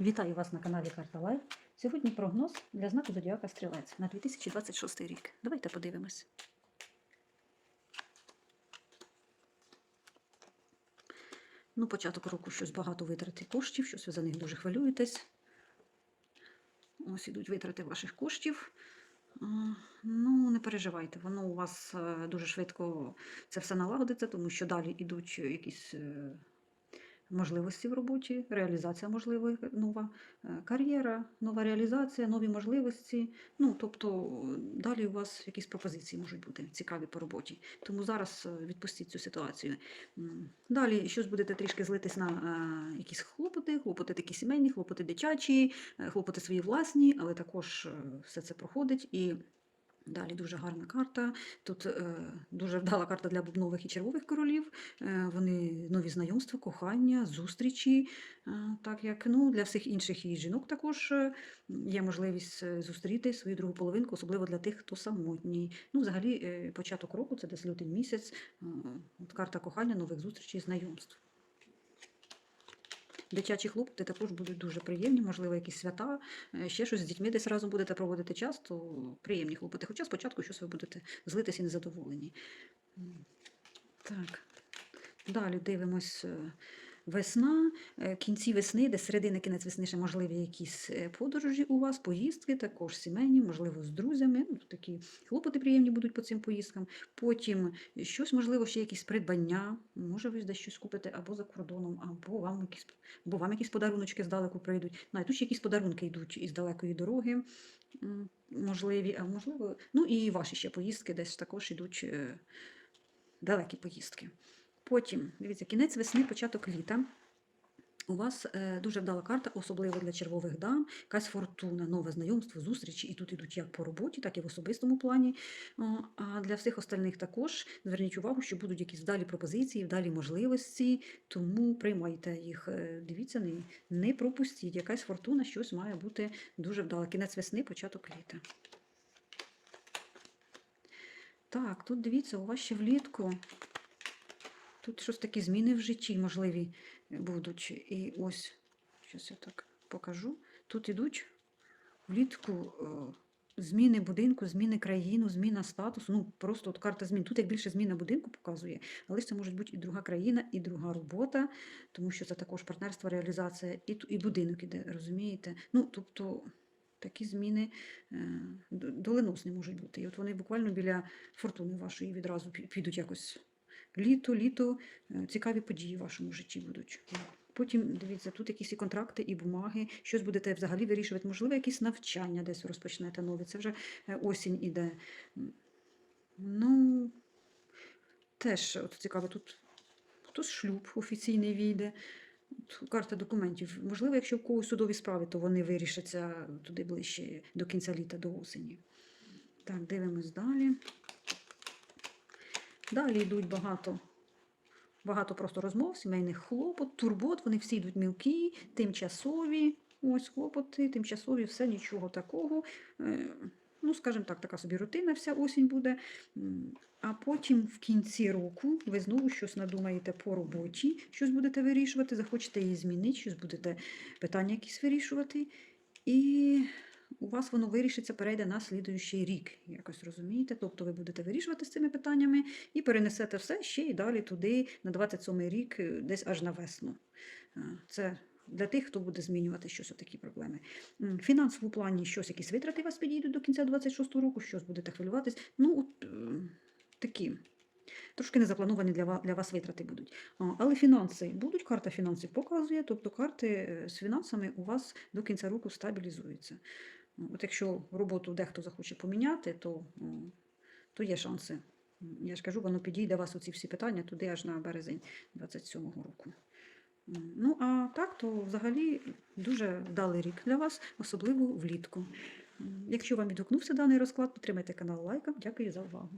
Вітаю вас на каналі Карта Лайф. Сьогодні прогноз для знаку Зодіака Стрілець на 2026 рік. Давайте подивимось. Ну, початок року щось багато витрати коштів, щось ви за них дуже хвилюєтесь. Ось ідуть витрати ваших коштів. Ну, не переживайте, воно у вас е, дуже швидко це все налагодиться, тому що далі йдуть якісь е, можливості в роботі, реалізація можлива, нова е, кар'єра, нова реалізація, нові можливості. Ну, тобто далі у вас якісь пропозиції можуть бути цікаві по роботі. Тому зараз е, відпустіть цю ситуацію. Далі щось будете трішки злитись на е, якісь хлопоти, хлопоти такі сімейні, хлопоти дитячі, хлопоти свої власні, але також все це проходить і. Далі дуже гарна карта. Тут е, дуже вдала карта для бубнових і червових королів. Е, вони нові знайомства, кохання, зустрічі. Е, так як ну, для всіх інших і жінок також є можливість зустріти свою другу половинку, особливо для тих, хто самотній. Ну, взагалі, початок року це десь лютий місяць. Карта кохання, нових зустрічей, знайомств. Дитячі хлопці також будуть дуже приємні, можливо, якісь свята, е, ще щось з дітьми десь разом будете проводити час, то приємні хлопоти. Хоча спочатку щось ви будете злитися і незадоволені. Так. Далі дивимось е, весна, е, кінці весни, де середина кінець весни ще можливі якісь е, подорожі у вас, поїздки, також сімейні, можливо, з друзями. Ну, такі хлопоти приємні будуть по цим поїздкам. Потім щось, можливо, ще якісь придбання. Може, ви десь щось купите або за кордоном, або вам якісь, або вам якісь подаруночки здалеку прийдуть. І тут ще якісь подарунки йдуть із далекої дороги. Можливі, а можливо, ну і ваші ще поїздки десь також йдуть е, далекі поїздки. Потім, дивіться, кінець весни, початок літа. У вас е, дуже вдала карта, особливо для червових дам, якась фортуна, нове знайомство, зустрічі. І тут ідуть як по роботі, так і в особистому плані. А для всіх остальних також зверніть увагу, що будуть якісь вдалі пропозиції, вдалі можливості, тому приймайте їх. Е, Дивіться, не, не пропустіть. Якась фортуна, щось має бути дуже вдала. Кінець весни, початок літа. Так, тут дивіться, у вас ще влітку. Тут щось такі зміни в житті можливі будуть. І ось, зараз я так покажу. Тут ідуть влітку е, зміни будинку, зміни країну, зміна статусу. Ну, просто от карта змін. Тут як більше зміна будинку показує, але це може бути і друга країна, і друга робота, тому що це також партнерство, реалізація, і, і будинок іде, розумієте? Ну, тобто. Такі зміни е, доленосні можуть бути. І от вони буквально біля фортуни вашої відразу підуть якось літо, літо, е, цікаві події в вашому житті будуть. Потім, дивіться, тут якісь і контракти, і бумаги, щось будете взагалі вирішувати, можливо, якісь навчання десь розпочнете нові. Це вже е, осінь іде. Ну, теж от цікаво, тут хтось шлюб офіційний війде. Карта документів. Можливо, якщо в когось судові справи, то вони вирішаться туди ближче до кінця літа, до осені. Так, дивимось далі. Далі йдуть багато, багато просто розмов, сімейних хлопот, турбот, вони всі йдуть мілкі, тимчасові. Ось хлопоти, тимчасові, все нічого такого. Е, Ну, скажімо так, така собі рутина вся осінь буде. А потім в кінці року ви знову щось надумаєте по роботі, щось будете вирішувати, захочете її змінити, щось будете питання якісь вирішувати. І у вас воно вирішиться, перейде на слідуючий рік. Якось розумієте? Тобто ви будете вирішувати з цими питаннями і перенесете все ще і далі туди, на 27-й рік, е, десь аж на весну. Е, Це для тих, хто буде змінювати щось такі проблеми. Фінансовому плані щось, якісь витрати вас підійдуть до кінця 26-го року, щось будете хвилюватись. Ну, от, е, такі. Трошки незаплановані для вас, для вас витрати будуть. Але фінанси будуть, карта фінансів показує, тобто карти з фінансами у вас до кінця року стабілізуються. От якщо роботу дехто захоче поміняти, то, то є шанси. Я ж кажу, воно підійде вас оці всі питання туди аж на березень 27-го року. Ну, а так, то взагалі дуже вдалий рік для вас, особливо влітку. Якщо вам відгукнувся даний розклад, підтримайте канал лайком. Дякую за увагу.